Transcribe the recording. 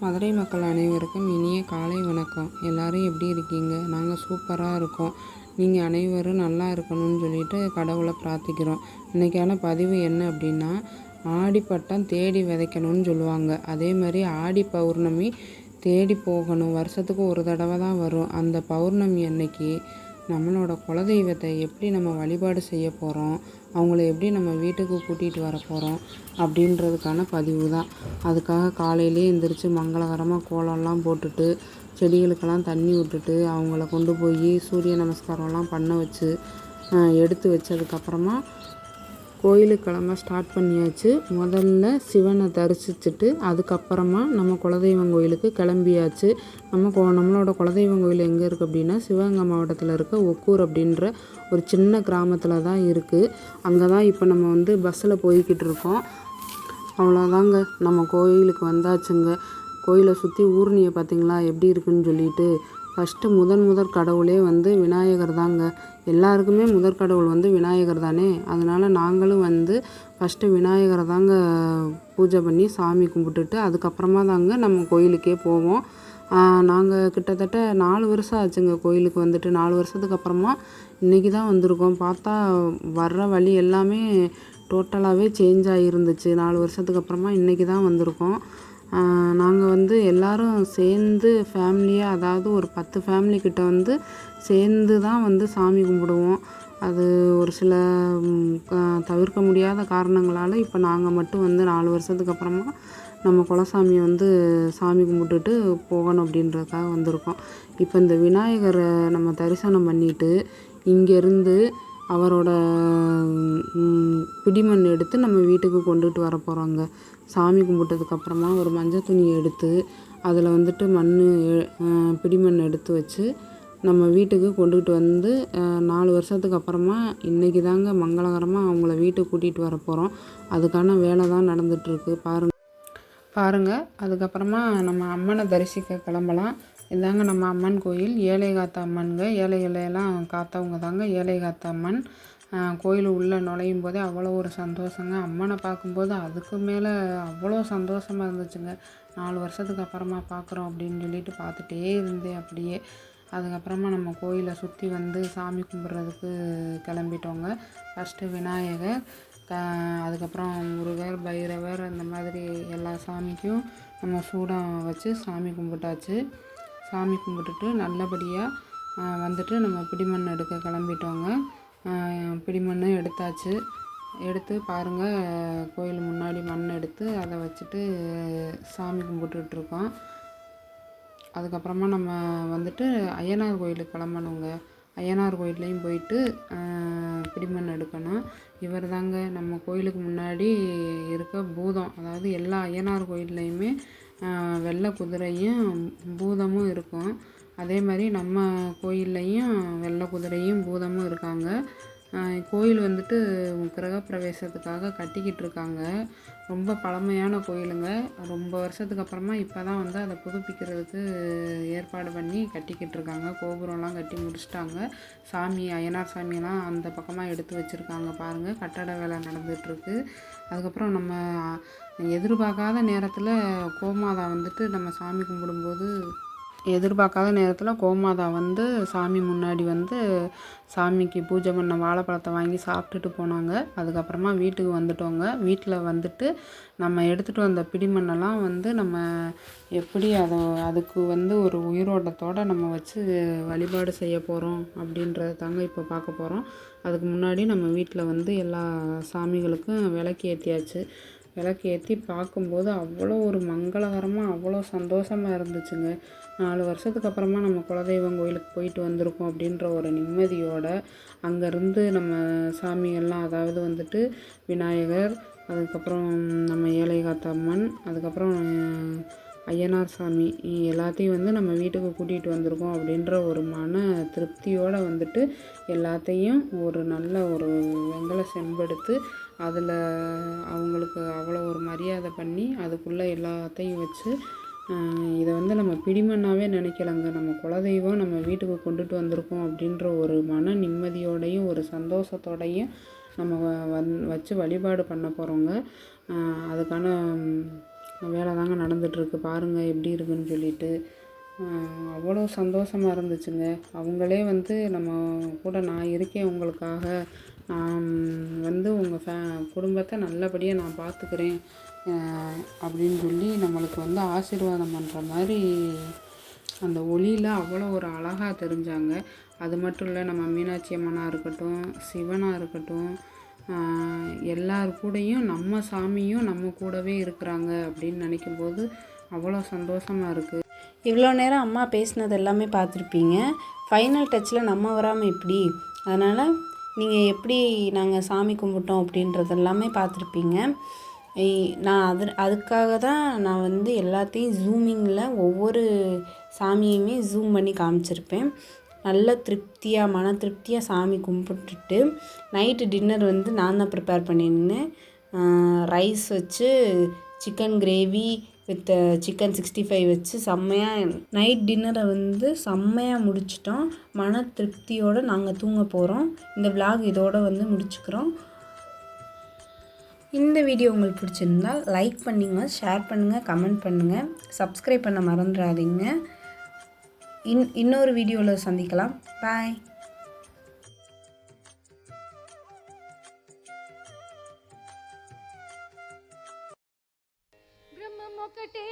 மதுரை மக்கள் அனைவருக்கும் இனிய காலை வணக்கம். எல்லோரும் எப்படி இருக்கீங்க? நாங்கள் சூப்பராக இருக்கோம். நீங்கள் அனைவரும் நல்லா இருக்கணும்னு சொல்லிட்டு கடவுளை பிரார்த்திக்கிறோம். இன்றைக்கான பதிவு என்ன அப்படின்னா ஆடிப்பட்டம் தேடி விதைக்கணும்னு சொல்லுவாங்க. அதே மாதிரி ஆடி பௌர்ணமி தேடி போகணும். வருஷத்துக்கு ஒரு தடவை தான் வரும். அந்த பௌர்ணமி அன்னைக்கு நம்மளோட குலதெய்வத்தை எப்படி நம்ம வழிபாடு செய்ய போகிறோம் அவங்கள எப்படி நம்ம வீட்டுக்கு கூட்டிகிட்டு வர போகிறோம் அப்படின்றதுக்கான பதிவு தான். அதுக்காக காலையிலே எந்திரிச்சு மங்களகரமாக கோலம்லாம் போட்டுட்டு செடிகளுக்கெல்லாம் தண்ணி விட்டுட்டு அவங்கள கொண்டு போய் சூரிய நமஸ்காரம்லாம் பண்ண வச்சு எடுத்து வச்சதுக்கப்புறமா கோயிலுக்கு கிளம்ப ஸ்டார்ட் பண்ணியாச்சு. முதல்ல சிவனை தரிசிச்சுட்டு அதுக்கப்புறமா நம்ம குலதெய்வம் கோயிலுக்கு கிளம்பியாச்சு. நம்ம கோ நம்மளோட குலதெய்வம் கோயில் எங்கே இருக்குது அப்படின்னா சிவகங்கை மாவட்டத்தில் இருக்க ஒக்கூர் அப்படின்ற ஒரு சின்ன கிராமத்தில் தான் இருக்குது அங்கே தான் இப்போ நம்ம வந்து பஸ்ஸில் போய்கிட்டு இருக்கோம். அவ்வளோதாங்க நம்ம கோயிலுக்கு வந்தாச்சுங்க. கோயிலை சுற்றி ஊர்னியை பார்த்திங்களா? எப்படி இருக்குன்னு சொல்லிட்டு ஃபஸ்ட்டு முதன் முதற் கடவுளே வந்து விநாயகர் தாங்க. எல்லாருக்குமே முதற் கடவுள் வந்து விநாயகர் தானே? அதனால் நாங்களும் வந்து ஃபஸ்ட்டு விநாயகரை தாங்க பூஜை பண்ணி சாமி கும்பிட்டுட்டு அதுக்கப்புறமா தாங்க நம்ம கோயிலுக்கே போவோம். நாங்கள் கிட்டத்தட்ட நாலு வருஷம் ஆச்சுங்க கோயிலுக்கு வந்துட்டு. நாலு வருஷத்துக்கு அப்புறமா இன்றைக்கி தான் வந்திருக்கோம். பார்த்தா வர்ற வழி எல்லாமே டோட்டலாகவே சேஞ்ச் ஆகிருந்துச்சு நாலு வருஷத்துக்கு அப்புறமா இன்றைக்கி தான் வந்திருக்கோம். நாங்கள் வந்து எல்லாரும் சேர்ந்து ஃபேமிலியாக அதாவது ஒரு பத்து ஃபேமிலி கிட்ட வந்து சேர்ந்து தான் வந்து சாமி கும்பிடுவோம். அது ஒரு சில தவிர்க்க முடியாத காரணங்களால் இப்போ நாங்கள் மட்டும் வந்து நாலு வருஷத்துக்கு அப்புறமா நம்ம குலசாமியை வந்து சாமி கும்பிட்டுட்டு போகணும் அப்படின்றதுக்காக வந்திருக்கோம். இப்போ இந்த விநாயகரை நம்ம தரிசனம் பண்ணிவிட்டு இங்கேருந்து அவரோட பிடிமண் எடுத்து நம்ம வீட்டுக்கு கொண்டுட்டு வர போகிறோங்க சாமி கும்பிட்டதுக்கப்புறமா ஒரு மஞ்சள் துணியை எடுத்து அதில் வந்துட்டு மண் பிடிமண் எடுத்து வச்சு நம்ம வீட்டுக்கு கொண்டுகிட்டு வந்து நாலு வருஷத்துக்கு அப்புறமா இன்றைக்கி தாங்க மங்களகரமாக அவங்கள வீட்டுக்கு கூட்டிகிட்டு வர போகிறோம். அதுக்கான வேலை தான் நடந்துகிட்ருக்கு. பாருங்க. பாருங்கள் அதுக்கப்புறமா நம்ம அம்மனை தரிசிக்க கிளம்பலாம். இதாங்க நம்ம அம்மன் கோயில். ஏழை காத்த அம்மனுங்க. ஏழைகளையெல்லாம் காத்தவங்க தாங்க. ஏழை காத்த அம்மன். கோயில் உள்ளே நுழையும் போதே அவ்வளோ ஒரு சந்தோஷங்க. அம்மனை பார்க்கும்போது அதுக்கு மேலே அவ்வளோ சந்தோஷமாக இருந்துச்சுங்க. நாலு வருஷத்துக்கு அப்புறமா பார்க்குறோம் அப்படின்னு சொல்லிட்டு பார்த்துட்டே இருந்தேன் அப்படியே. அதுக்கப்புறமா நம்ம கோயிலை சுற்றி வந்து சாமி கும்பிட்றதுக்கு கிளம்பிட்டோங்க. ஃபஸ்ட்டு விநாயகர் க அதுக்கப்புறம் முருகர் பைரவர் அந்த மாதிரி எல்லா சாமிக்கும் நம்ம சூடம் வச்சு சாமி கும்பிட்டாச்சு. சாமி கும்பிட்டுட்டு நல்லபடியாக வந்துட்டு நம்ம பிடிமண் எடுக்க கிளம்பிட்டோங்க. பிடிமண் எடுத்தாச்சு. எடுத்து பாருங்கள் கோயில் முன்னாடி மண் எடுத்து அதை வச்சுட்டு சாமி கும்பிட்டுட்ருக்கோம். அதுக்கப்புறமா நம்ம வந்துட்டு அய்யனார் கோயிலுக்கு கிளம்பணுங்க. அய்யனார் கோயில்லையும் போயிட்டு பிடிமண் எடுக்கணும். இவர் தாங்க நம்ம கோயிலுக்கு முன்னாடி இருக்க பூதம். அதாவது எல்லா அய்யனார் கோயில்லையுமே வெள்ளை குதிரையும் பூதமும் இருக்கும். அதே மாதிரி நம்ம கோயில்லையும் வெள்ளை குதிரையும் பூதமும் இருக்காங்க. கோயில் வந்துட்டு கிரகப்பிரவேசத்துக்காக கட்டிக்கிட்டு இருக்காங்க. ரொம்ப பழமையான கோயிலுங்க. ரொம்ப வருஷத்துக்கு அப்புறமா இப்போ தான் வந்து அதை புதுப்பிக்கிறதுக்கு ஏற்பாடு பண்ணி கட்டிக்கிட்டு இருக்காங்க. கோபுரம்லாம் கட்டி முடிச்சிட்டாங்க. சாமி அய்யனார் சாமியெல்லாம் அந்த பக்கமாக எடுத்து வச்சுருக்காங்க பாருங்கள் கட்டட வேலை நடந்துகிட்ருக்கு. அதுக்கப்புறம் நம்ம எதிர்பார்க்காத நேரத்தில் கோமாதா வந்துட்டு நம்ம சாமி கும்பிடும்போது எதிர்பார்க்காத நேரத்தில் கோமாதா வந்து சாமி முன்னாடி வந்து சாமிக்கு பூஜை பண்ண வாழைப்பழத்தை வாங்கி சாப்பிட்டுட்டு போனாங்க. அதுக்கப்புறமா வீட்டுக்கு வந்துட்டோங்க. வீட்டில் வந்துட்டு நம்ம எடுத்துகிட்டு வந்த பிடிமண்ணெல்லாம் வந்து நம்ம எப்படி அதை அதுக்கு வந்து ஒரு உயிரோட்டத்தோடு நம்ம வச்சு வழிபாடு செய்ய போகிறோம் அப்படின்றத தாங்க இப்போ பார்க்க போகிறோம் அதுக்கு முன்னாடி நம்ம வீட்டில் வந்து எல்லா சாமிகளுக்கும் விளக்கு ஏற்றியாச்சு விளக்கு ஏற்றி பார்க்கும்போது அவ்வளோ ஒரு மங்களகரமாக அவ்வளோ சந்தோஷமாக இருந்துச்சுங்க. நாலு வருஷத்துக்கு அப்புறமா நம்ம குலதெய்வம் கோயிலுக்கு போயிட்டு வந்திருக்கோம் அப்படின்ற ஒரு நிம்மதியோட அங்கேருந்து நம்ம சாமியெல்லாம் அதாவது வந்துட்டு விநாயகர் அதுக்கப்புறம் நம்ம ஏழை காத்தம்மன் அதுக்கப்புறம் ஐயனார் சாமி எல்லாத்தையும் வந்து நம்ம வீட்டுக்கு கூட்டிகிட்டு வந்திருக்கோம் அப்படின்ற ஒரு மன திருப்தியோடு வந்துட்டு எல்லாத்தையும் ஒரு நல்ல ஒரு வெங்கல செம்பெடுத்து அதில் அவங்களுக்கு அவ்வளோ ஒரு மரியாதை பண்ணி அதுக்குள்ளே எல்லாத்தையும் வச்சு இதை வந்து நம்ம பிடிமண்ணாவே நினைக்கலங்க. நம்ம குலதெய்வம் நம்ம வீட்டுக்கு கொண்டுட்டு வந்திருக்கோம் அப்படின்ற ஒரு மன நிம்மதியோடையும் ஒரு சந்தோஷத்தோடையும் நம்ம வந் வச்சு வழிபாடு பண்ண போகிறோங்க அதுக்கான வேலை தாங்க நடந்துகிட்ருக்கு பாருங்கள் எப்படி இருக்குன்னு சொல்லிட்டு. அவ்வளோ சந்தோஷமாக இருந்துச்சுங்க. அவங்களே வந்து நம்ம கூட நான் இருக்கேன் உங்களுக்காக. நான் வந்து உங்கள் ஃபே குடும்பத்தை நல்லபடியாக நான் பார்த்துக்கிறேன் அப்படின்னு சொல்லி நம்மளுக்கு வந்து ஆசீர்வாதம் பண்ணுற மாதிரி அந்த ஒளியில் அவ்வளோ ஒரு அழகாக தெரிஞ்சாங்க. அது மட்டும் இல்லை நம்ம மீனாட்சி அம்மனாக இருக்கட்டும் சிவனாக இருக்கட்டும் எல்லார் கூடயும் நம்ம சாமியும் நம்ம கூடவே இருக்கிறாங்க அப்படின்னு நினைக்கும்போது அவ்வளோ சந்தோஷமாக இருக்குது இவ்வளோ நேரம் அம்மா பேசினது எல்லாமே பார்த்துருப்பீங்க ஃபைனல் டச்சில் நம்ம வராமல் எப்படி? அதனால் நீங்கள் எப்படி நாங்கள் சாமி கும்பிட்டோம் அப்படின்றது எல்லாமே பார்த்துருப்பீங்க நான் அது அதுக்காக தான் நான் வந்து எல்லாத்தையும் ஜூமிங்கில் ஒவ்வொரு சாமியுமே ஜூம் பண்ணி காமிச்சிருப்பேன். நல்ல திருப்தியாக மன திருப்தியாக சாமி கும்பிட்டுட்டு நைட்டு டின்னர் வந்து நான் தான் ப்ரிப்பேர் பண்ணியிருந்தேன். ரைஸ் வச்சு chicken gravy with chicken sixty five வச்சு செம்மையாக நைட் டின்னரை வந்து செம்மையாக முடிச்சிட்டோம். மன திருப்தியோடு நாங்கள் தூங்க போகிறோம் இந்த vlog இதோட வந்து முடிச்சுக்கிறோம். இந்த வீடியோ உங்களுக்கு பிடிச்சிருந்தால் லைக் பண்ணுங்க ஷேர் பண்ணுங்கள் கமெண்ட் பண்ணுங்கள் சப்ஸ்கிரைப் பண்ண மறந்துடாதீங்க. இன் இன்னொரு வீடியோவில் சந்திக்கலாம். பாய் ఒకటే